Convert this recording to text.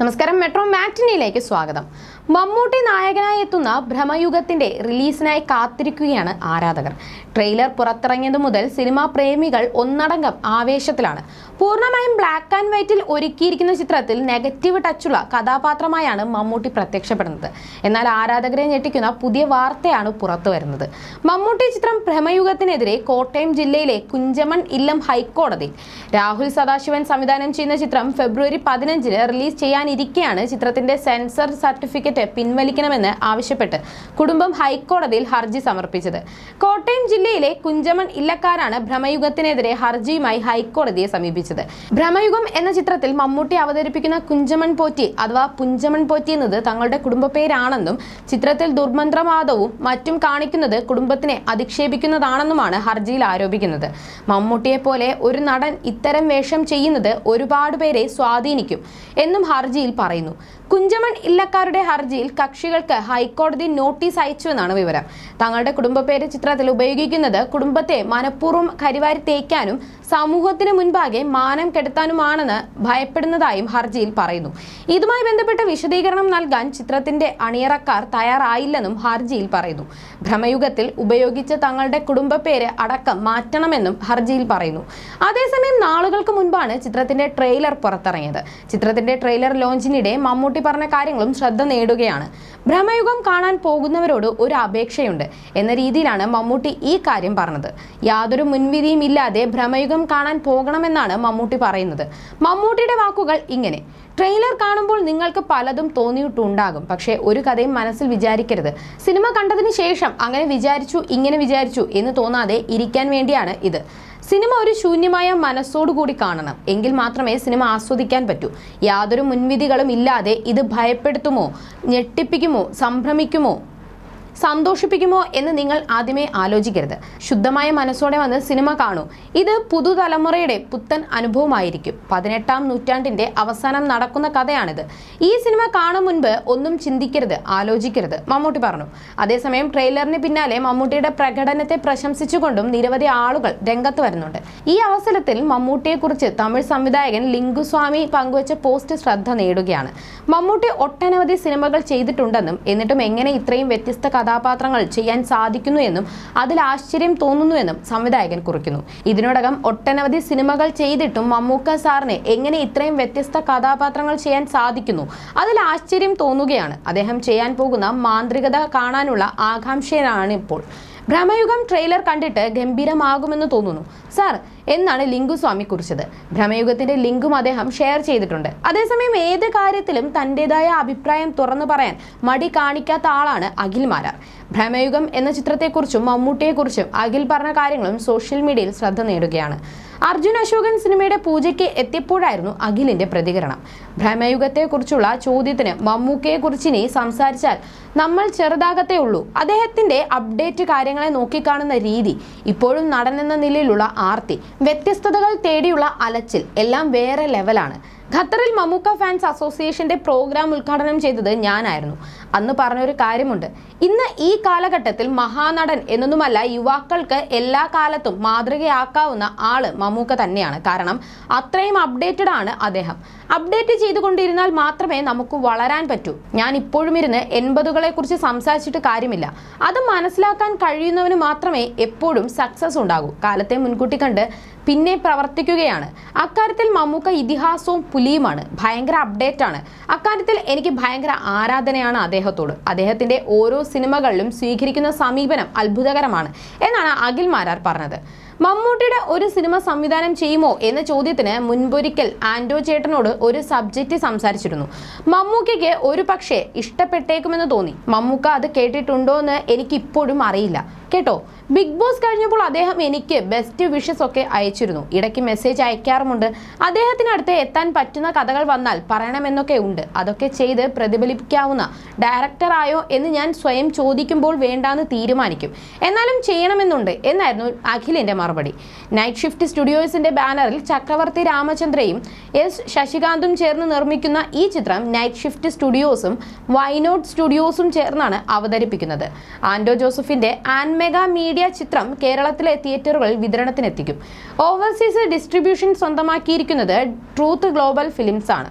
നമസ്കാരം. മെട്രോ മാറ്റിനിയിലേക്ക് സ്വാഗതം. മമ്മൂട്ടി നായകനായി എത്തുന്ന ഭ്രമയുഗത്തിന്റെ റിലീസിനായി കാത്തിരിക്കുകയാണ് ആരാധകർ. ട്രെയിലർ പുറത്തിറങ്ങിയതു മുതൽ സിനിമാ പ്രേമികൾ ഒന്നടങ്കം ആവേശത്തിലാണ്. പൂർണമായും ബ്ലാക്ക് ആൻഡ് വൈറ്റിൽ ഒരുക്കിയിരിക്കുന്ന ചിത്രത്തിൽ നെഗറ്റീവ് ടച്ചുള്ള കഥാപാത്രമായാണ് മമ്മൂട്ടി പ്രത്യക്ഷപ്പെടുന്നത്. എന്നാൽ ആരാധകരെ ഞെട്ടിക്കുന്ന പുതിയ വാർത്തയാണ് പുറത്തു വരുന്നത് മമ്മൂട്ടി ചിത്രം ഭ്രമയുഗത്തിനെതിരെ കോട്ടയം ജില്ലയിലെ കുഞ്ചമൺ ഇല്ലം ഹൈക്കോടതി രാഹുൽ സദാശിവൻ സംവിധാനം ചെയ്യുന്ന ചിത്രം ഫെബ്രുവരി പതിനഞ്ചിന് റിലീസ് ചെയ്യാനിരിക്കെയാണ് ചിത്രത്തിന്റെ സെൻസർ സർട്ടിഫിക്കറ്റ് പിൻവലിക്കണമെന്ന് ആവശ്യപ്പെട്ട് കുടുംബം ഹൈക്കോടതിയിൽ ഹർജി സമർപ്പിച്ചത്. കോട്ടയം ജില്ലയിലെ കുഞ്ചമൺ ഇല്ലക്കാരാണ് ഭ്രമയുഗത്തിനെതിരെ ഹർജിയുമായി ഹൈക്കോടതിയെ സമീപിച്ചത്. ഭ്രമയുഗം എന്ന ചിത്രത്തിൽ മമ്മൂട്ടി അവതരിപ്പിക്കുന്ന കുഞ്ചമൺ പോറ്റി അഥവാ പുഞ്ചമൺ പോറ്റി എന്നത് തങ്ങളുടെ കുടുംബ പേരാണെന്നും ചിത്രത്തിൽ ദുർമന്ത്രവാദവും മറ്റും കാണിക്കുന്നത് കുടുംബത്തിനെ അധിക്ഷേപിക്കുന്നതാണെന്നുമാണ് ഹർജിയിൽ ആരോപിക്കുന്നത്. മമ്മൂട്ടിയെ പോലെ ഒരു നടൻ ഇത്തരം വേഷം ചെയ്യുന്നത് ഒരുപാട് പേരെ സ്വാധീനിക്കും എന്നും ഹർജിയിൽ പറയുന്നു. കുഞ്ചമൺ ഇല്ലക്കാരുടെ ഹർജിയിൽ കക്ഷികൾക്ക് ഹൈക്കോടതി നോട്ടീസ് അയച്ചുവെന്നാണ് വിവരം. തങ്ങളുടെ കുടുംബ പേര് ചിത്രത്തിൽ ഉപയോഗിക്കുന്നത് കുടുംബത്തെ മനഃപൂർവം കരിവാരി തേക്കാനും സമൂഹത്തിന് മുൻപാകെ മാനം കെടുത്താനുമാണെന്ന് ഭയപ്പെടുന്നതായും ഹർജിയിൽ പറയുന്നു. ഇതുമായി ബന്ധപ്പെട്ട വിശദീകരണം നൽകാൻ ചിത്രത്തിന്റെ അണിയറക്കാർ തയ്യാറായില്ലെന്നും ഹർജിയിൽ പറയുന്നു. ഭ്രമയുഗത്തിൽ ഉപയോഗിച്ച തങ്ങളുടെ കുടുംബ പേര് അടക്കം മാറ്റണമെന്നും ഹർജിയിൽ പറയുന്നു. അതേസമയം നാളുകൾക്ക് മുൻപാണ് ചിത്രത്തിന്റെ ട്രെയിലർ പുറത്തിറങ്ങിയത്. ചിത്രത്തിന്റെ ട്രെയിലർ ലോഞ്ചിനിടെ മമ്മൂട്ടി പറഞ്ഞ കാര്യങ്ങളും ശ്രദ്ധ നേടുകയാണ്. ഭ്രമയുഗം കാണാൻ പോകുന്നവരോട് ഒരു അപേക്ഷയുണ്ട് എന്ന രീതിയിലാണ് മമ്മൂട്ടി ഈ കാര്യം പറഞ്ഞത്. യാതൊരു മുൻവിധിയും ഇല്ലാതെ ഭ്രമയുഗം കാണാൻ പോകണമെന്നാണ് മമ്മൂട്ടി പറയുന്നത്. മമ്മൂട്ടിയുടെ വാക്കുകൾ ഇങ്ങനെ. ട്രെയിലർ കാണുമ്പോൾ നിങ്ങൾക്ക് പലതും തോന്നിയിട്ടുണ്ടാകും പക്ഷേ ഒരു കഥയും മനസ്സിൽ വിചാരിക്കരുത്. സിനിമ കണ്ടതിന് ശേഷം അങ്ങനെ വിചാരിച്ചു ഇങ്ങനെ വിചാരിച്ചു എന്ന് തോന്നാതെ ഇരിക്കാൻ വേണ്ടിയാണ് ഇത്. സിനിമ ഒരു ശൂന്യമായ മനസ്സോടുകൂടി കാണണം. എങ്കിൽ മാത്രമേ സിനിമ ആസ്വദിക്കാൻ പറ്റൂ. യാതൊരു മുൻവിധികളും ഇല്ലാതെ ഇത് ഭയപ്പെടുത്തുമോ ഞെട്ടിപ്പിക്കുമോ സംഭ്രമിക്കുമോ? സന്തോഷിപ്പിക്കുമോ എന്ന് നിങ്ങൾ ആദ്യമേ ആലോചിക്കരുത്. ശുദ്ധമായ മനസ്സോടെ വന്ന് സിനിമ കാണൂ. ഇത് പുതുതലമുറയുടെ പുത്തൻ അനുഭവമായിരിക്കും. പതിനെട്ടാം നൂറ്റാണ്ടിന്റെ അവസാനം നടക്കുന്ന കഥയാണിത്. ഈ സിനിമ കാണും മുൻപ് ഒന്നും ചിന്തിക്കരുത് ആലോചിക്കരുത്. മമ്മൂട്ടി പറഞ്ഞു. അതേസമയം ട്രെയിലറിന് പിന്നാലെ മമ്മൂട്ടിയുടെ പ്രകടനത്തെ പ്രശംസിച്ചുകൊണ്ടും നിരവധി ആളുകൾ രംഗത്ത് വരുന്നുണ്ട്. ഈ അവസരത്തിൽ മമ്മൂട്ടിയെക്കുറിച്ച് തമിഴ് സംവിധായകൻ ലിംഗുസ്വാമി പങ്കുവച്ച പോസ്റ്റ് ശ്രദ്ധ നേടുകയാണ്. മമ്മൂട്ടി ഒട്ടനവധി സിനിമകൾ ചെയ്തിട്ടുണ്ടെന്നും എന്നിട്ടും എങ്ങനെ ഇത്രയും വ്യത്യസ്ത കഥാപാത്രങ്ങൾ ചെയ്യാൻ സാധിക്കുന്നു എന്നും അതിൽ ആശ്ചര്യം തോന്നുന്നുവെന്നും സംവിധായകൻ കുറിക്കുന്നു. ഇതിനോടകം ഒട്ടനവധി സിനിമകൾ ചെയ്തിട്ടും മമ്മൂക്ക സാറിന് എങ്ങനെ ഇത്രയും വ്യത്യസ്ത കഥാപാത്രങ്ങൾ ചെയ്യാൻ സാധിക്കുന്നു അതിൽ ആശ്ചര്യം തോന്നുകയാണ്. അദ്ദേഹം ചെയ്യാൻ പോകുന്ന മാന്ത്രികത കാണാനുള്ള ആകാംക്ഷയിലാണ് ഇപ്പോൾ. ഭ്രമയുഗം ട്രെയിലർ കണ്ടിട്ട് ഗംഭീരമാകുമെന്ന് തോന്നുന്നു. സാർ എന്നാണ് ലിംഗുസ്വാമി കുറിച്ചത്. ഭ്രമയുഗത്തിന്റെ ലിങ്കും അദ്ദേഹം ഷെയർ ചെയ്തിട്ടുണ്ട്. അതേസമയം ഏത് കാര്യത്തിലും തന്റേതായ അഭിപ്രായം തുറന്നു പറയാൻ മടി കാണിക്കാത്ത ആളാണ് അഖിൽ മാരാർ. ഭ്രമയുഗം എന്ന ചിത്രത്തെക്കുറിച്ചും മമ്മൂട്ടിയെക്കുറിച്ചും അഖിൽ പറഞ്ഞ കാര്യങ്ങളും സോഷ്യൽ മീഡിയയിൽ ശ്രദ്ധ നേടുകയാണ്. അർജുൻ അശോകൻ സിനിമയുടെ പൂജയ്ക്ക് എത്തിയപ്പോഴായിരുന്നു അഖിലിന്റെ പ്രതികരണം. ഭ്രമയുഗത്തെക്കുറിച്ചുള്ള ചോദ്യത്തിന് മമ്മൂക്കയെക്കുറിച്ച് ഇനി സംസാരിച്ചാൽ നമ്മൾ ചെറുതാകത്തേ ഉള്ളൂ. അദ്ദേഹത്തിന്റെ അപ്ഡേറ്റ് കാര്യങ്ങളെ നോക്കിക്കാണുന്ന രീതി ഇപ്പോഴും നടനെന്ന നിലയിലുള്ള ആർത്തി. വ്യത്യസ്തതകൾ തേടിയുള്ള അലച്ചിൽ എല്ലാം വേറെ ലെവലാണ് ഖത്തറിൽ മമ്മൂക്ക ഫാൻസ് അസോസിയേഷന്റെ പ്രോഗ്രാം ഉദ്ഘാടനം ചെയ്തത് ഞാനായിരുന്നു. അന്ന് പറഞ്ഞൊരു കാര്യമുണ്ട്. ഇന്ന് ഈ കാലഘട്ടത്തിൽ മഹാനടൻ എന്നൊന്നുമല്ല യുവാക്കൾക്ക് എല്ലാ കാലത്തും മാതൃകയാക്കാവുന്ന ആൾ മമ്മൂക്ക തന്നെയാണ്. കാരണം അത്രയും അപ്ഡേറ്റഡ് ആണ് അദ്ദേഹം. അപ്ഡേറ്റ് ചെയ്തുകൊണ്ടിരുന്നാൽ മാത്രമേ നമുക്ക് വളരാൻ പറ്റൂ. ഞാൻ ഇപ്പോഴും ഇരുന്ന് എൺപതുകളെ കുറിച്ച് സംസാരിച്ചിട്ട് കാര്യമില്ല. അത് മനസ്സിലാക്കാൻ കഴിയുന്നവന് മാത്രമേ എപ്പോഴും സക്സസ് ഉണ്ടാകൂ. കാലത്തെ മുൻകൂട്ടി കണ്ട് പിന്നെ പ്രവർത്തിക്കുകയാണ്. അക്കാര്യത്തിൽ മമ്മൂക്ക ഇതിഹാസവും പുലിയുമാണ്. ഭയങ്കര അപ്ഡേറ്റ് ആണ്. അക്കാര്യത്തിൽ എനിക്ക് ഭയങ്കര ആരാധനയാണ് അദ്ദേഹത്തോട്. അദ്ദേഹത്തിന്റെ ഓരോ സിനിമകളിലും സ്വീകരിക്കുന്ന സമീപനം അത്ഭുതകരമാണ് എന്നാണ് അഖിൽ മാരാർ പറഞ്ഞത്. മമ്മൂട്ടിയുടെ ഒരു സിനിമ സംവിധാനം ചെയ്യുമോ എന്ന ചോദ്യത്തിന് മുൻപൊരിക്കൽ ആൻഡോ ചേട്ടനോട് ഒരു സബ്ജക്റ്റ് സംസാരിച്ചിരുന്നു. മമ്മൂക്കയ്ക്ക് ഒരു പക്ഷേ ഇഷ്ടപ്പെട്ടേക്കുമെന്ന് തോന്നി. മമ്മൂക്ക അത് കേട്ടിട്ടുണ്ടോ എന്ന് എനിക്ക് ഇപ്പോഴും അറിയില്ല. കേട്ടോ? ബിഗ് ബോസ് കഴിഞ്ഞപ്പോൾ അദ്ദേഹം എനിക്ക് ബെസ്റ്റ് വിഷസ് ഒക്കെ അയച്ചിരുന്നു. ഇടയ്ക്ക് മെസ്സേജ് അയക്കാറുമുണ്ട്. അദ്ദേഹത്തിനടുത്ത് എത്താൻ പറ്റുന്ന കഥകൾ വന്നാൽ പറയണമെന്നൊക്കെ ഉണ്ട്. അതൊക്കെ ചെയ്ത് പ്രതിഫലിപ്പിക്കാവുന്ന ഡയറക്ടറായോ എന്ന് ഞാൻ സ്വയം ചോദിക്കുമ്പോൾ വേണ്ടാന്ന് തീരുമാനിക്കും. എന്നാലും ചെയ്യണമെന്നുണ്ട്. എന്നായിരുന്നു അഖിലിന്റെ മറുപടി. നൈറ്റ് ഷിഫ്റ്റ് സ്റ്റുഡിയോസിന്റെ ബാനറിൽ ചക്രവർത്തി രാമചന്ദ്രയും എസ് ശശികാന്തും ചേർന്ന് നിർമ്മിക്കുന്ന ഈ ചിത്രം നൈറ്റ് ഷിഫ്റ്റ് സ്റ്റുഡിയോസും വൈനോട്ട് സ്റ്റുഡിയോസും ചേർന്നാണ് അവതരിപ്പിക്കുന്നത്. ആൻഡോ ജോസഫിന്റെ ആൻമെഗ മീഡിയ ചിത്രം കേരളത്തിലെ തിയേറ്ററുകളിൽ വിതരണത്തിനെത്തിക്കും. ഓവർസീസ് ഡിസ്ട്രിബ്യൂഷൻ സ്വന്തമാക്കിയിരിക്കുന്നത് ട്രൂത്ത് ഗ്ലോബൽ ഫിലിംസ് ആണ്.